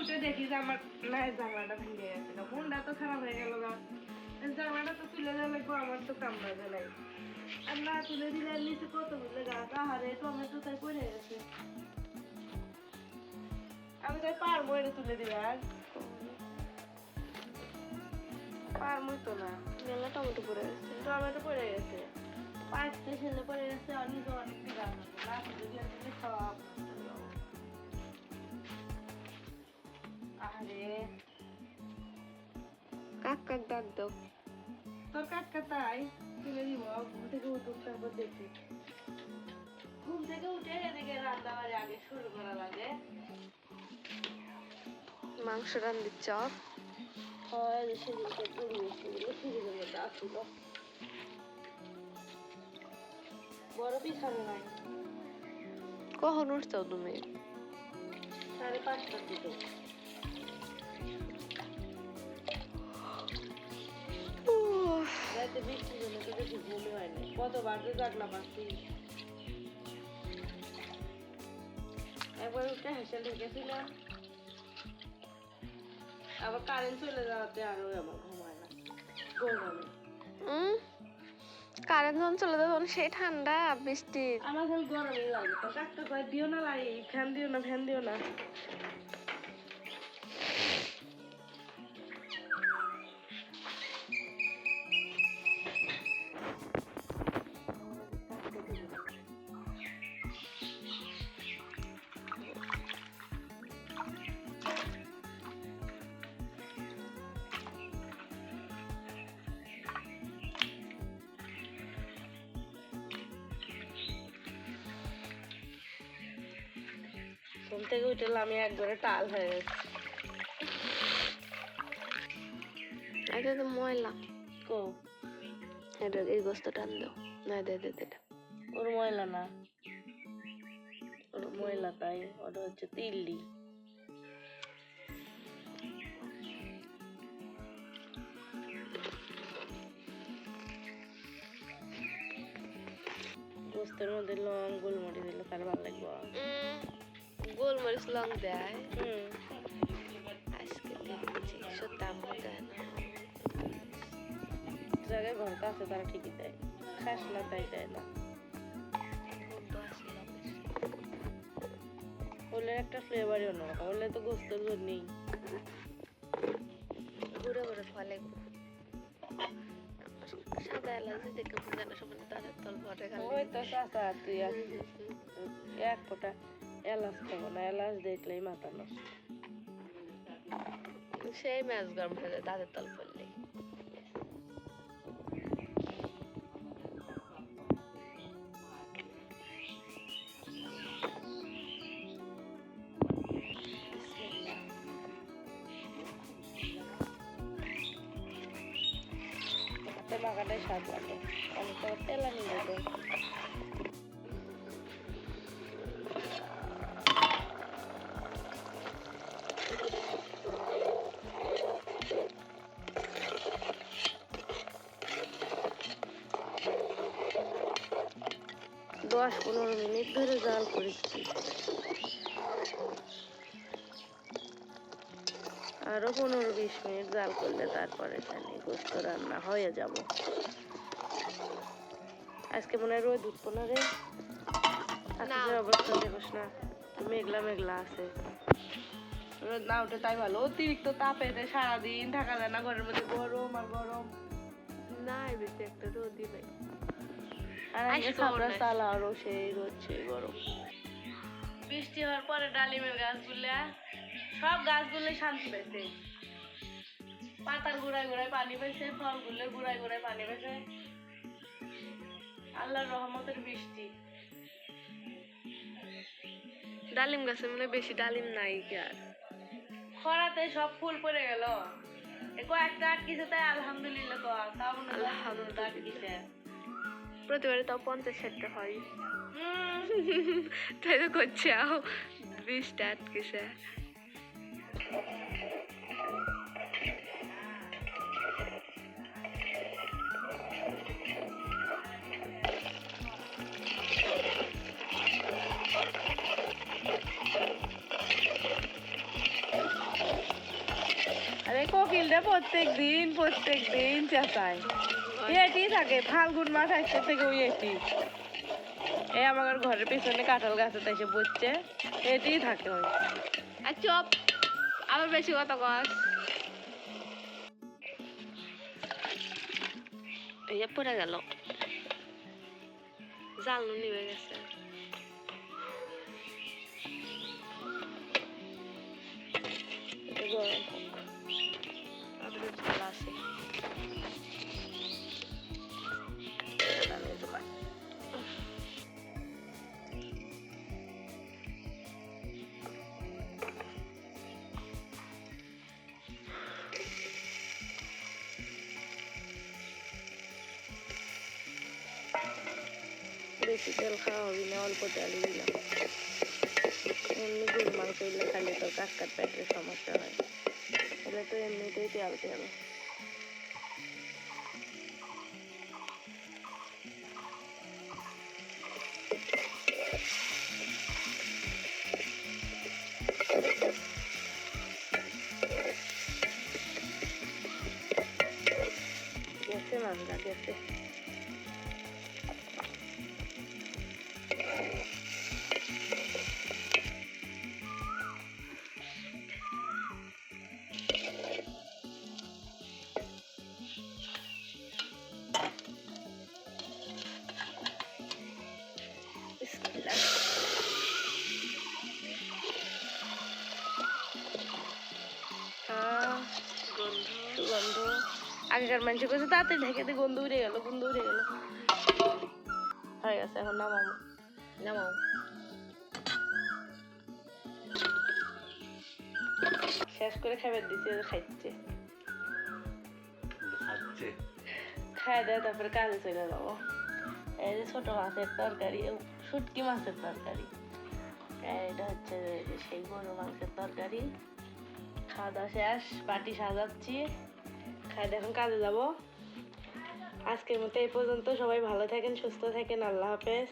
উঠে দেখি যে আমার না জানলাটা ভেঙে গেছে। গা। মনটা তো খারাপ হয়ে গেল জানলাটা তো তুলে দেওয়া লাগবো, আমার তো কাম কামড়া নাই। আর না তুলে দিলে নিচে কত বুঝলে গাছ আহারে টমেটো তাই পড়ে গেছে। আমি তাই পারব এটা তুলে দিবে আর পারব তো না। মেলা টমেটো পড়ে গেছে। টমেটো পড়ে গেছে। পাঁচ স্টেশনে পড়ে গেছে অনেক অনেক গাছ আছে। কাক কাক ডাক দাও তোর কাকা তাই তুলে দিব ঘুম থেকে উঠুক তারপর দেখি। ঘুম থেকে উঠে এদিকে রান্না বাড়ি আগে শুরু করা লাগে মাংস রান্ধির চপ। হয় সেদিনকে সেদিকে ফ্রিজের মধ্যে আসছিল বড় পিছানো নাই। কখন উঠছো তুমি? সাড়ে পাঁচটার দিকে। রাতে বৃষ্টির জন্য তো বেশি ঘুমই হয় না কতবার তো জাগলাম আসছি একবার উঠে হেসে ঢেকেছিলাম। আবার কারেন্ট চলে যাওয়াতে আরও আমার ঘুম হয় না। গরমে। কারেন্ট যখন চলে তখন সেই ঠান্ডা বৃষ্টি। আমার গরমই লাগে। তো কাকটা দিও না লাগে ফ্যান দিও না ফ্যান দিও না। ঘুম থেকে উঠলাম আমি একবারে টাল হয়ে গেছি। এটা তো ময়লা। কো? এটা এই গোস্ত টান দাও। না দে দে দে। ওর ময়লা না। ওর ময়লা তাই ওটা হচ্ছে তিল্লি। গোস্তের মধ্যে লং গোলমরিচ দিলে তার ভালো লাগবে। গোলমরিচ লং দেয় হুম আজকে দেখছি সত্যি দেয় না জায়গায় ঘর কাছে তারা ঠিকই দেয় খাস না তাই দেয় না ওলের একটা ফ্লেভারই অন্যরকম ওলে তো গোস্তের জন্যই ঘুরে ঘুরে ফলে সাদা এলাচ দেখে বোঝা না সবাই তাদের তল ভরে ওই তো চাচা তুই এক ফোঁটা এলাচ খাব না এলাচ দেখলেই মাথা নষ্ট। সেই ম্যাচ গরম যায় তাদের তল পড়লে। মাখাটাই স্বাদ লাগে। তো তেলা নিয়ে দশ পনেরো মিনিট ধরে জাল করেছি। আরও পনেরো বিশ মিনিট জাল করলে তারপরে এখানে গোস্ত রান্না হয়ে যাব। আজকে মনে হয় রোদ উঠবো না রে? আকাশের অবস্থা দেখোস না। মেঘলা মেঘলা আছে। রোদ না উঠে তাই ভালো। অতিরিক্ত তাপেতে সারাদিন থাকা যায় না ঘরের মধ্যে গরম আর গরম। না বেশি একটা রোদই নাই। আর আরও সেই গরম। বৃষ্টি হওয়ার পরে ডালিমের গাছগুলা সব গাছগুলো শান্তি পেয়েছে পাতার গোড়ায় গোড়ায় পানি পেয়েছে ফলগুলো গোড়ায় গোড়ায় পানি পেয়েছে আল্লাহর রহমতের বৃষ্টি। ডালিম গাছে মানে বেশি ডালিম নাই আর। খরাতে সব ফুল পড়ে গেল। কয়েকটা আটকিছে তাই আলহামদুলিল্লাহ আলহামদুলিল্লাহ। আটকিছে প্রতিবারে তাও পঞ্চাশ ষাটটা হয়। তাই তো করছে আও বিশটা আটকেছে। কোকিলটা প্রত্যেক দিন প্রত্যেক দিন চেঁচায়। এটি থাকে? ফাল্গুন মাস আসতে থেকে ওই এটি এই আমার ঘরের পিছনে কাঁঠাল গাছে তাই সে বসছে। এটি থাকে ওই। আর চপ, আবার বেশি কথা কস। এই পড়ে গেল। জাল নিবে গেছে। গরম আছে বেশি তেল খাওয়া হবে না অল্প তেলই দিলাম এমনি গরু মাংস হইলে খালি তো কাট কাট পেটের সমস্যা হয় এটা তো এমনিতেই তেল তেল গেছে মামলা গেছে আগেকার মানুষ করছে তাড়াতাড়ি ঢেকে দিয়ে গন্ধ উড়ে গেল গন্ধ উড়ে গেল। হয়ে গেছে এখন নামাবো নামাও। শেষ করে খাবার দিচ্ছে ও খাইছে খাচ্ছে। খাই দেয় তারপরে কাজে চলে যাব। এই যে ছোট মাছের তরকারি ও শুটকি মাছের তরকারি। আর এটা হচ্ছে সেই গরু মাংসের তরকারি। খাওয়া দাওয়া শেষ বাটি সাজাচ্ছি। খাই দিয়ে এখন কাজে যাব। আজকের মতো এই পর্যন্ত। সবাই ভালো থাকেন, সুস্থ থাকেন। আল্লাহ হাফেজ।